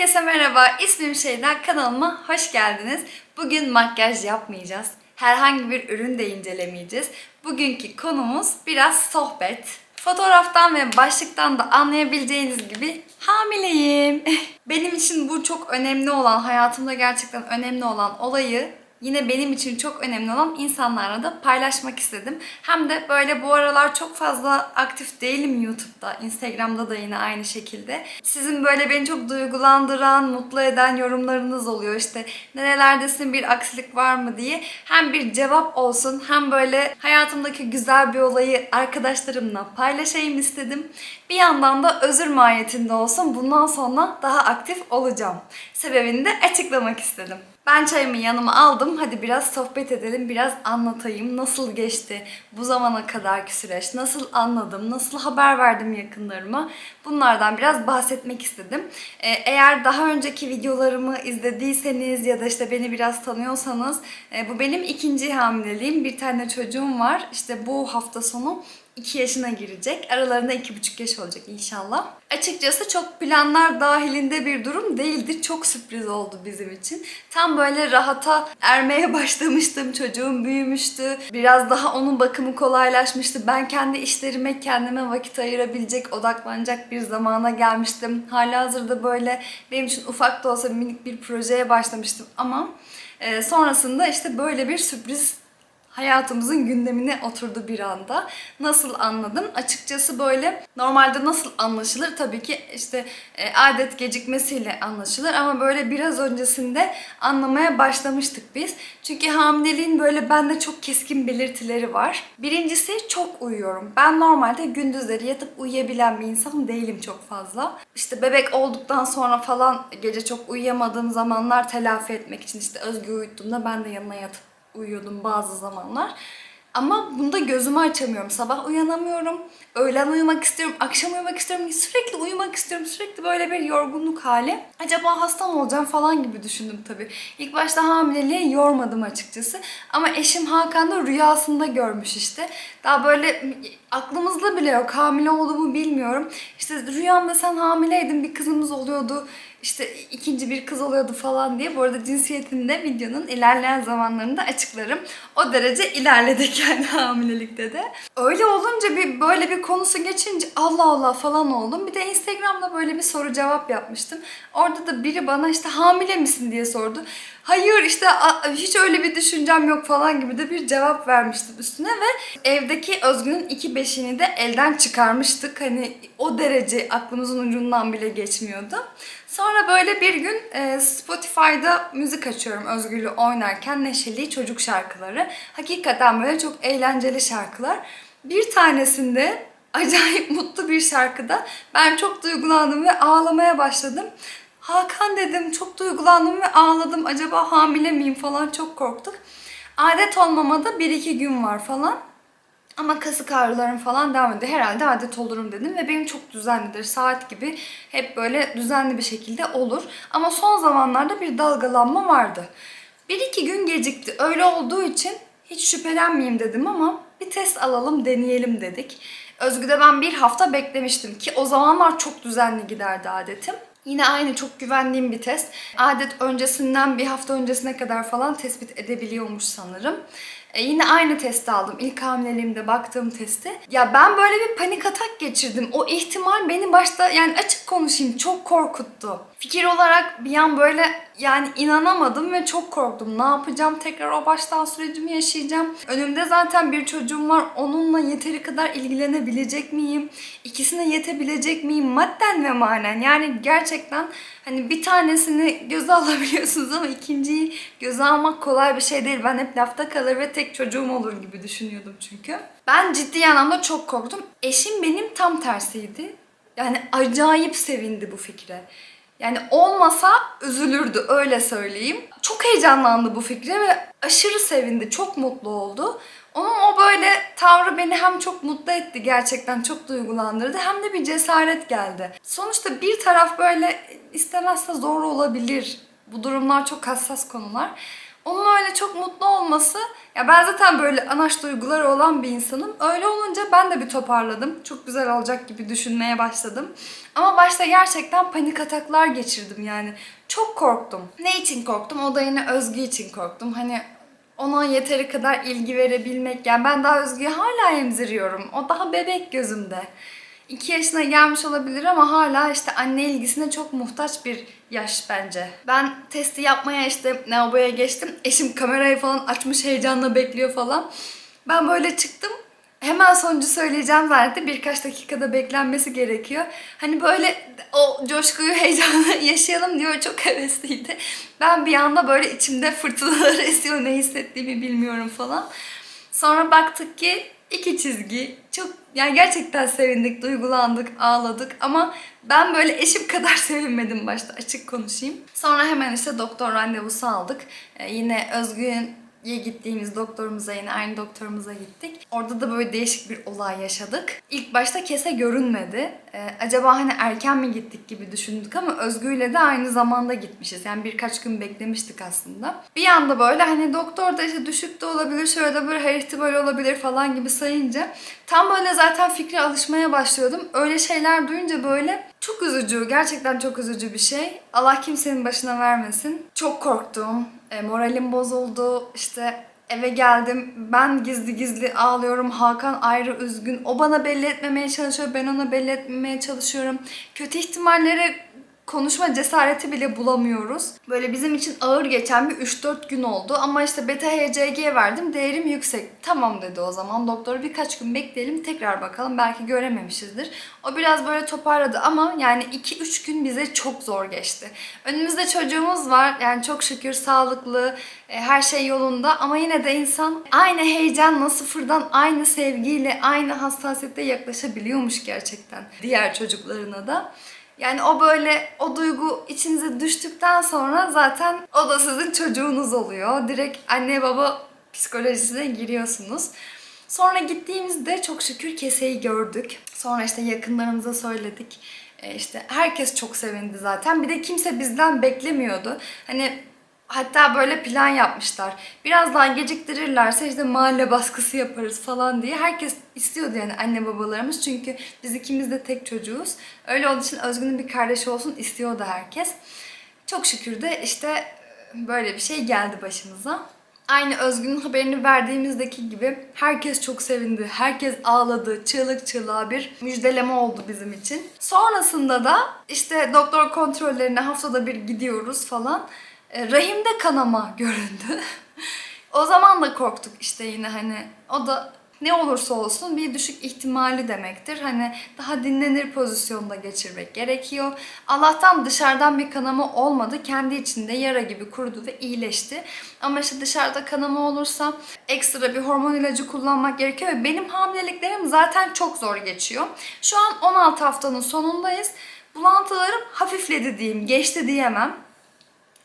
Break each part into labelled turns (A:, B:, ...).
A: Herkese merhaba, ismim Şeyda, kanalıma hoş geldiniz. Bugün makyaj yapmayacağız. Herhangi bir ürün de incelemeyeceğiz. Bugünkü konumuz biraz sohbet. Fotoğraftan ve başlıktan da anlayabileceğiniz gibi hamileyim. Benim için bu çok önemli olan, hayatımda gerçekten önemli olan olayı yine benim için çok önemli olan insanlarla da paylaşmak istedim. Hem de böyle bu aralar çok fazla aktif değilim YouTube'da, Instagram'da da yine aynı şekilde. Sizin böyle beni çok duygulandıran, mutlu eden yorumlarınız oluyor. İşte nerelerdesin bir aksilik var mı diye. Hem bir cevap olsun hem böyle hayatımdaki güzel bir olayı arkadaşlarımla paylaşayım istedim. Bir yandan da özür mahiyetinde olsun. Bundan sonra daha aktif olacağım. Sebebini de açıklamak istedim. Ben çayımı yanıma aldım. Hadi biraz sohbet edelim, biraz anlatayım. Nasıl geçti bu zamana kadarki süreç? Nasıl anladım? Nasıl haber verdim yakınlarıma? Bunlardan biraz bahsetmek istedim. Ee, eğer daha önceki videolarımı izlediyseniz ya da işte beni biraz tanıyorsanız e, bu benim ikinci hamileliğim. Bir tane çocuğum var. İşte bu hafta sonu 2 yaşına girecek. Aralarında 2,5 yaş olacak inşallah. Açıkçası çok planlar dahilinde bir durum değildi. Çok sürpriz oldu bizim için. Tam böyle rahata ermeye başlamıştım. Çocuğum büyümüştü. Biraz daha onun bakımı kolaylaşmıştı. Ben kendi işlerime kendime vakit ayırabilecek, odaklanacak bir zamana gelmiştim. Halihazırda böyle benim için ufak da olsa minik bir projeye başlamıştım ama e, sonrasında işte böyle bir sürpriz hayatımızın gündemine oturdu bir anda. Nasıl anladım? Açıkçası böyle normalde nasıl anlaşılır? Tabii ki işte e, adet gecikmesiyle anlaşılır ama böyle biraz öncesinde anlamaya başlamıştık biz. Çünkü hamileliğin böyle bende çok keskin belirtileri var. Birincisi çok uyuyorum. Ben normalde gündüzleri yatıp uyuyabilen bir insan değilim çok fazla. İşte bebek olduktan sonra falan gece çok uyuyamadığım zamanlar telafi etmek için işte Özgü uyuttuğumda ben de yanına yatıp uyuyordum bazı zamanlar. Ama bunda gözümü açamıyorum. Sabah uyanamıyorum. Öğlen uyumak istiyorum. Akşam uyumak istiyorum. Sürekli uyumak istiyorum. Sürekli böyle bir yorgunluk hali. Acaba hasta mı olacağım falan gibi düşündüm tabii. İlk başta hamileliğe yormadım açıkçası. Ama eşim Hakan da rüyasında görmüş işte. Daha böyle aklımızda bile yok. Hamile olduğumu bilmiyorum. İşte rüyamda sen hamileydin. Bir kızımız oluyordu işte ikinci bir kız oluyordu falan diye. Bu arada cinsiyetini de videonun ilerleyen zamanlarında açıklarım. O derece ilerledik yani hamilelikte de. Öyle olunca bir böyle bir konusu geçince Allah Allah falan oldum. Bir de Instagram'da böyle bir soru cevap yapmıştım. Orada da biri bana işte hamile misin diye sordu. Hayır işte hiç öyle bir düşüncem yok falan gibi de bir cevap vermiştim üstüne ve evdeki Özgün'ün iki beşini de elden çıkarmıştık. Hani o derece aklımızın ucundan bile geçmiyordu. Sonra böyle bir gün e, Spotify'da müzik açıyorum Özgür'le oynarken neşeli çocuk şarkıları. Hakikaten böyle çok eğlenceli şarkılar. Bir tanesinde acayip mutlu bir şarkıda ben çok duygulandım ve ağlamaya başladım. Hakan dedim çok duygulandım ve ağladım. Acaba hamile miyim falan çok korktuk. Adet olmama da bir iki gün var falan. Ama kasık ağrılarım falan devam ediyor. Herhalde adet olurum dedim ve benim çok düzenlidir. Saat gibi hep böyle düzenli bir şekilde olur. Ama son zamanlarda bir dalgalanma vardı. Bir iki gün gecikti. Öyle olduğu için hiç şüphelenmeyeyim dedim ama bir test alalım deneyelim dedik. Özgü'de ben bir hafta beklemiştim ki o zamanlar çok düzenli giderdi adetim. Yine aynı çok güvendiğim bir test. Adet öncesinden bir hafta öncesine kadar falan tespit edebiliyormuş sanırım. E yine aynı testi aldım. İlk hamileliğimde baktığım testi. Ya ben böyle bir panik atak geçirdim. O ihtimal beni başta yani açık konuşayım çok korkuttu. Fikir olarak bir an böyle yani inanamadım ve çok korktum. Ne yapacağım? Tekrar o baştan sürecimi yaşayacağım. Önümde zaten bir çocuğum var. Onunla yeteri kadar ilgilenebilecek miyim? İkisine yetebilecek miyim? Madden ve manen. Yani gerçekten hani bir tanesini göze alabiliyorsunuz ama ikinciyi göze almak kolay bir şey değil. Ben hep lafta kalır ve tek çocuğum olur gibi düşünüyordum çünkü. Ben ciddi anlamda çok korktum. Eşim benim tam tersiydi. Yani acayip sevindi bu fikre. Yani olmasa üzülürdü öyle söyleyeyim. Çok heyecanlandı bu fikre ve aşırı sevindi, çok mutlu oldu. Onun o böyle tavrı beni hem çok mutlu etti gerçekten çok duygulandırdı hem de bir cesaret geldi. Sonuçta bir taraf böyle istemezse zor olabilir. Bu durumlar çok hassas konular. Onun öyle çok mutlu olması, ya ben zaten böyle anaç duyguları olan bir insanım. Öyle olunca ben de bir toparladım. Çok güzel olacak gibi düşünmeye başladım. Ama başta gerçekten panik ataklar geçirdim yani. Çok korktum. Ne için korktum? O da yine Özgü için korktum. Hani ona yeteri kadar ilgi verebilmek. Yani ben daha Özgü'yü hala emziriyorum. O daha bebek gözümde. 2 yaşına gelmiş olabilir ama hala işte anne ilgisine çok muhtaç bir yaş bence. Ben testi yapmaya işte lavaboya geçtim. Eşim kamerayı falan açmış heyecanla bekliyor falan. Ben böyle çıktım. Hemen sonucu söyleyeceğim zaten. Birkaç dakikada beklenmesi gerekiyor. Hani böyle o coşkuyu, heyecanı yaşayalım diyor. Çok hevesliydi. Ben bir anda böyle içimde fırtınalar esiyor. Ne hissettiğimi bilmiyorum falan. Sonra baktık ki iki çizgi. Yani gerçekten sevindik, duygulandık, ağladık ama ben böyle eşim kadar sevinmedim başta açık konuşayım. Sonra hemen işte doktor randevusu aldık. Ee, yine Özgür'ün gittiğimiz doktorumuza yine aynı doktorumuza gittik. Orada da böyle değişik bir olay yaşadık. İlk başta kese görünmedi. Ee, acaba hani erken mi gittik gibi düşündük ama Özgür'le de aynı zamanda gitmişiz. Yani birkaç gün beklemiştik aslında. Bir anda böyle hani doktor da işte düşük de olabilir, şöyle de böyle her ihtimal olabilir falan gibi sayınca tam böyle zaten fikre alışmaya başlıyordum. Öyle şeyler duyunca böyle çok üzücü, gerçekten çok üzücü bir şey. Allah kimsenin başına vermesin. Çok korktum, e, moralim bozuldu. İşte eve geldim. Ben gizli gizli ağlıyorum. Hakan ayrı üzgün. O bana belli etmemeye çalışıyor. Ben ona belli etmemeye çalışıyorum. Kötü ihtimalleri konuşma cesareti bile bulamıyoruz. Böyle bizim için ağır geçen bir 3-4 gün oldu ama işte beta HCG verdim değerim yüksek. Tamam dedi o zaman doktor birkaç gün bekleyelim tekrar bakalım belki görememişizdir. O biraz böyle toparladı ama yani 2-3 gün bize çok zor geçti. Önümüzde çocuğumuz var yani çok şükür sağlıklı e, her şey yolunda ama yine de insan aynı heyecanla sıfırdan aynı sevgiyle aynı hassasiyette yaklaşabiliyormuş gerçekten diğer çocuklarına da. Yani o böyle o duygu içinize düştükten sonra zaten o da sizin çocuğunuz oluyor. Direkt anne baba psikolojisine giriyorsunuz. Sonra gittiğimizde çok şükür keseyi gördük. Sonra işte yakınlarımıza söyledik. E, işte herkes çok sevindi zaten. Bir de kimse bizden beklemiyordu. Hani Hatta böyle plan yapmışlar. Birazdan geciktirirlerse işte mahalle baskısı yaparız falan diye. Herkes istiyordu yani anne babalarımız. Çünkü biz ikimiz de tek çocuğuz. Öyle olduğu için Özgün'ün bir kardeşi olsun istiyordu herkes. Çok şükür de işte böyle bir şey geldi başımıza. Aynı Özgün'ün haberini verdiğimizdeki gibi herkes çok sevindi. Herkes ağladı. Çığlık çığlığa bir müjdeleme oldu bizim için. Sonrasında da işte doktor kontrollerine haftada bir gidiyoruz falan. E, Rahimde kanama göründü. o zaman da korktuk işte yine hani o da ne olursa olsun bir düşük ihtimali demektir. Hani daha dinlenir pozisyonda geçirmek gerekiyor. Allah'tan dışarıdan bir kanama olmadı. Kendi içinde yara gibi kurudu ve iyileşti. Ama işte dışarıda kanama olursa ekstra bir hormon ilacı kullanmak gerekiyor. Ve benim hamileliklerim zaten çok zor geçiyor. Şu an 16 haftanın sonundayız. Bulantılarım hafifledi diyeyim, geçti diyemem.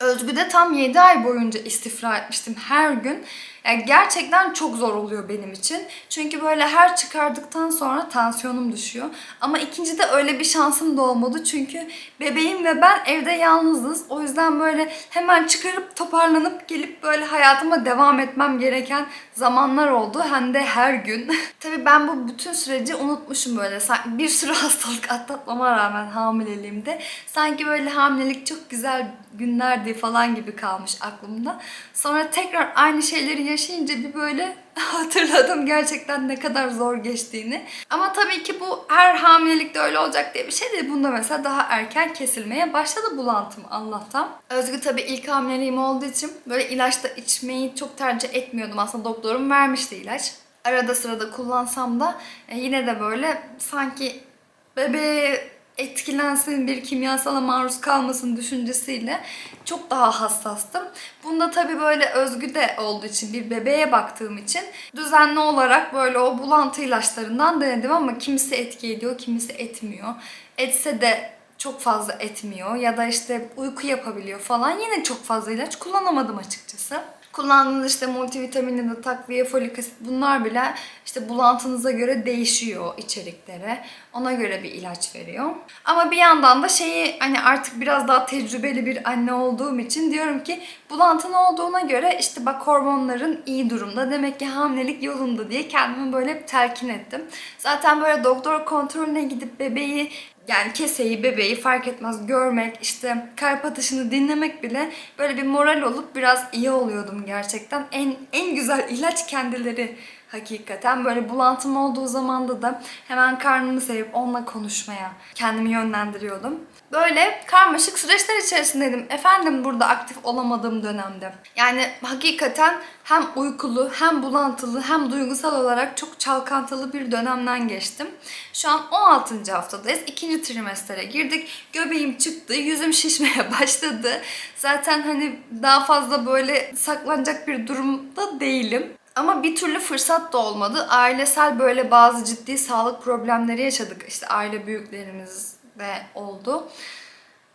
A: Özgü'de tam 7 ay boyunca istifra etmiştim her gün. Yani gerçekten çok zor oluyor benim için. Çünkü böyle her çıkardıktan sonra tansiyonum düşüyor. Ama ikincide öyle bir şansım da olmadı. Çünkü bebeğim ve ben evde yalnızız. O yüzden böyle hemen çıkarıp toparlanıp gelip böyle hayatıma devam etmem gereken zamanlar oldu. Hem de her gün. Tabii ben bu bütün süreci unutmuşum böyle. Bir sürü hastalık atlatmama rağmen hamileliğimde. Sanki böyle hamilelik çok güzel günlerdi falan gibi kalmış aklımda. Sonra tekrar aynı şeyleri yaşayınca bir böyle hatırladım gerçekten ne kadar zor geçtiğini. Ama tabii ki bu her hamilelikte öyle olacak diye bir şey değil. Bunda mesela daha erken kesilmeye başladı bulantım Allah'tan. Özgü tabii ilk hamileliğim olduğu için böyle ilaçta içmeyi çok tercih etmiyordum. Aslında doktorum vermişti ilaç. Arada sırada kullansam da e, yine de böyle sanki bebeğe etkilensin, bir kimyasala maruz kalmasın düşüncesiyle çok daha hassastım. Bunda tabii böyle özgü de olduğu için, bir bebeğe baktığım için düzenli olarak böyle o bulantı ilaçlarından denedim ama kimisi etki ediyor, kimisi etmiyor. Etse de çok fazla etmiyor ya da işte uyku yapabiliyor falan. Yine çok fazla ilaç kullanamadım açıkçası. Kullandığınız işte multivitamin ya da takviye, folik asit bunlar bile işte bulantınıza göre değişiyor içerikleri. Ona göre bir ilaç veriyor. Ama bir yandan da şeyi hani artık biraz daha tecrübeli bir anne olduğum için diyorum ki bulantın olduğuna göre işte bak hormonların iyi durumda. Demek ki hamilelik yolunda diye kendimi böyle telkin ettim. Zaten böyle doktor kontrolüne gidip bebeği yani keseyi, bebeği fark etmez görmek, işte kalp atışını dinlemek bile böyle bir moral olup biraz iyi oluyordum gerçekten. En en güzel ilaç kendileri hakikaten. Böyle bulantım olduğu zamanda da hemen karnımı sevip onunla konuşmaya kendimi yönlendiriyordum. Böyle karmaşık süreçler içerisindeydim. Efendim burada aktif olamadığım dönemde. Yani hakikaten hem uykulu, hem bulantılı, hem duygusal olarak çok çalkantılı bir dönemden geçtim. Şu an 16. haftadayız. İkinci trimestere girdik. Göbeğim çıktı, yüzüm şişmeye başladı. Zaten hani daha fazla böyle saklanacak bir durumda değilim. Ama bir türlü fırsat da olmadı. Ailesel böyle bazı ciddi sağlık problemleri yaşadık. İşte aile büyüklerimizde oldu.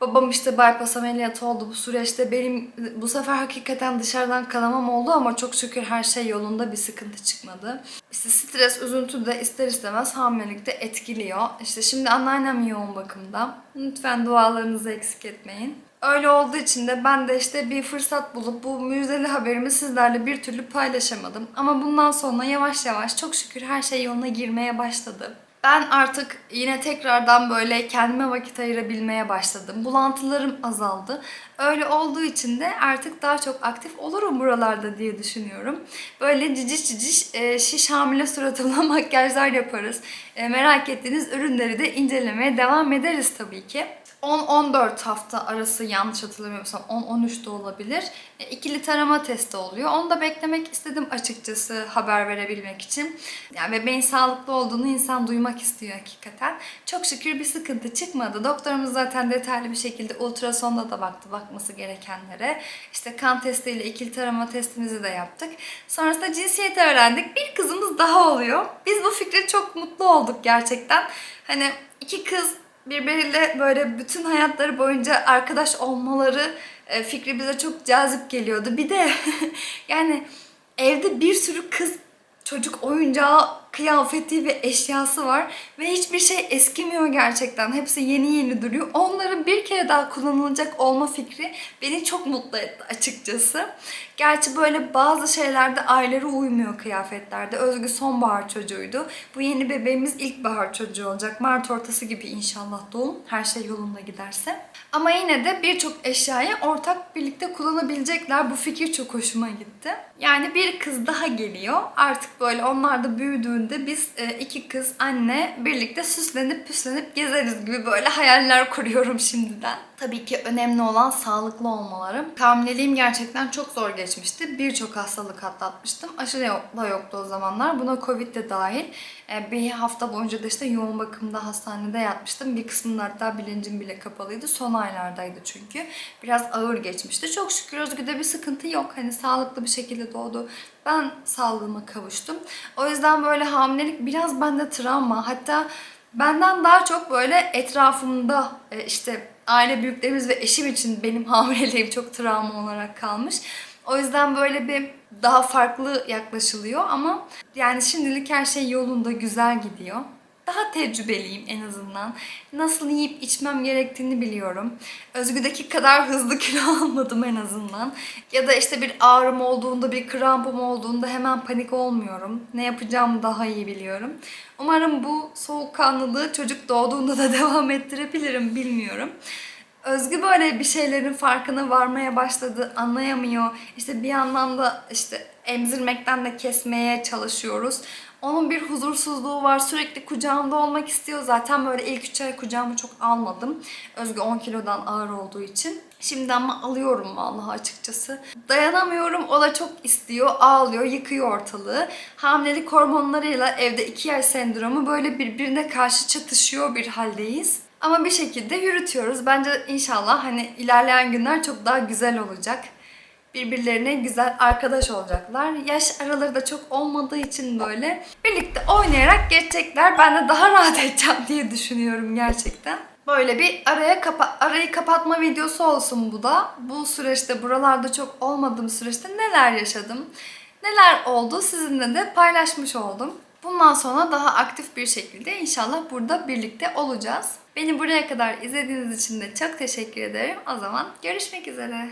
A: Babam işte bypass ameliyatı oldu bu süreçte. Benim bu sefer hakikaten dışarıdan kanamam oldu ama çok şükür her şey yolunda bir sıkıntı çıkmadı. İşte stres, üzüntü de ister istemez hamilelikte etkiliyor. İşte şimdi anneannem yoğun bakımda. Lütfen dualarınızı eksik etmeyin. Öyle olduğu için de ben de işte bir fırsat bulup bu müjdeli haberimi sizlerle bir türlü paylaşamadım. Ama bundan sonra yavaş yavaş çok şükür her şey yoluna girmeye başladı. Ben artık yine tekrardan böyle kendime vakit ayırabilmeye başladım. Bulantılarım azaldı. Öyle olduğu için de artık daha çok aktif olurum buralarda diye düşünüyorum. Böyle ciciş ciciş e, şiş hamile suratımla makyajlar yaparız. E, merak ettiğiniz ürünleri de incelemeye devam ederiz tabii ki. 10-14 hafta arası yanlış hatırlamıyorsam 10-13 de olabilir. E, ikili tarama testi oluyor. Onu da beklemek istedim açıkçası haber verebilmek için. Yani bebeğin sağlıklı olduğunu insan duymak istiyor hakikaten. Çok şükür bir sıkıntı çıkmadı. Doktorumuz zaten detaylı bir şekilde ultrasonda da baktı bakması gerekenlere. İşte kan testiyle ikili tarama testimizi de yaptık. Sonrasında cinsiyeti öğrendik. Bir kızımız daha oluyor. Biz bu fikre çok mutlu olduk gerçekten. Hani iki kız birbiriyle böyle bütün hayatları boyunca arkadaş olmaları e, fikri bize çok cazip geliyordu. Bir de yani evde bir sürü kız çocuk oyuncağı, kıyafeti ve eşyası var ve hiçbir şey eskimiyor gerçekten. Hepsi yeni yeni duruyor. Onların bir kere daha kullanılacak olma fikri beni çok mutlu etti açıkçası. Gerçi böyle bazı şeylerde ayları uymuyor kıyafetlerde. Özgü sonbahar çocuğuydu. Bu yeni bebeğimiz ilkbahar çocuğu olacak. Mart ortası gibi inşallah doğum. Her şey yolunda giderse. Ama yine de birçok eşyayı ortak birlikte kullanabilecekler. Bu fikir çok hoşuma gitti. Yani bir kız daha geliyor. Artık böyle onlar da büyüdüğünde biz e, iki kız anne birlikte süslenip püslenip gezeriz gibi böyle hayaller kuruyorum şimdiden. Tabii ki önemli olan sağlıklı olmalarım. Hamileliğim gerçekten çok zor geçmişti. Birçok hastalık atlatmıştım. Aşı da yoktu o zamanlar. Buna Covid de dahil. E, Bir hafta boyunca da işte yoğun bakımda hastanede yatmıştım. Bir kısmında hatta bilincim bile kapalıydı. Son aylardaydı çünkü. Biraz ağır geçmişti. Çok şükür Özgü'de bir sıkıntı yok. Hani sağlıklı bir şekilde doğdu. Ben sağlığıma kavuştum. O yüzden böyle hamilelik biraz bende travma. Hatta benden daha çok böyle etrafımda e, işte aile büyüklerimiz ve eşim için benim hamileliğim çok travma olarak kalmış. O yüzden böyle bir daha farklı yaklaşılıyor ama yani şimdilik her şey yolunda güzel gidiyor. Daha tecrübeliyim en azından. Nasıl yiyip içmem gerektiğini biliyorum. Özgü'deki kadar hızlı kilo almadım en azından. Ya da işte bir ağrım olduğunda, bir krampım olduğunda hemen panik olmuyorum. Ne yapacağımı daha iyi biliyorum. Umarım bu soğukkanlılığı çocuk doğduğunda da devam ettirebilirim bilmiyorum. Özgü böyle bir şeylerin farkına varmaya başladı, anlayamıyor. İşte bir yandan da işte emzirmekten de kesmeye çalışıyoruz. Onun bir huzursuzluğu var. Sürekli kucağımda olmak istiyor. Zaten böyle ilk 3 ay kucağıma çok almadım. Özgü 10 kilodan ağır olduğu için. Şimdi ama alıyorum vallahi açıkçası. Dayanamıyorum. O da çok istiyor. Ağlıyor, yıkıyor ortalığı. Hamilelik hormonlarıyla evde 2 ay sendromu böyle birbirine karşı çatışıyor bir haldeyiz. Ama bir şekilde yürütüyoruz. Bence inşallah hani ilerleyen günler çok daha güzel olacak. Birbirlerine güzel arkadaş olacaklar. Yaş araları da çok olmadığı için böyle birlikte oynayarak geçecekler. Ben de daha rahat edeceğim diye düşünüyorum gerçekten. Böyle bir araya kapa arayı kapatma videosu olsun bu da. Bu süreçte buralarda çok olmadığım süreçte neler yaşadım, neler oldu sizinle de paylaşmış oldum. Bundan sonra daha aktif bir şekilde inşallah burada birlikte olacağız. Beni buraya kadar izlediğiniz için de çok teşekkür ederim. O zaman görüşmek üzere.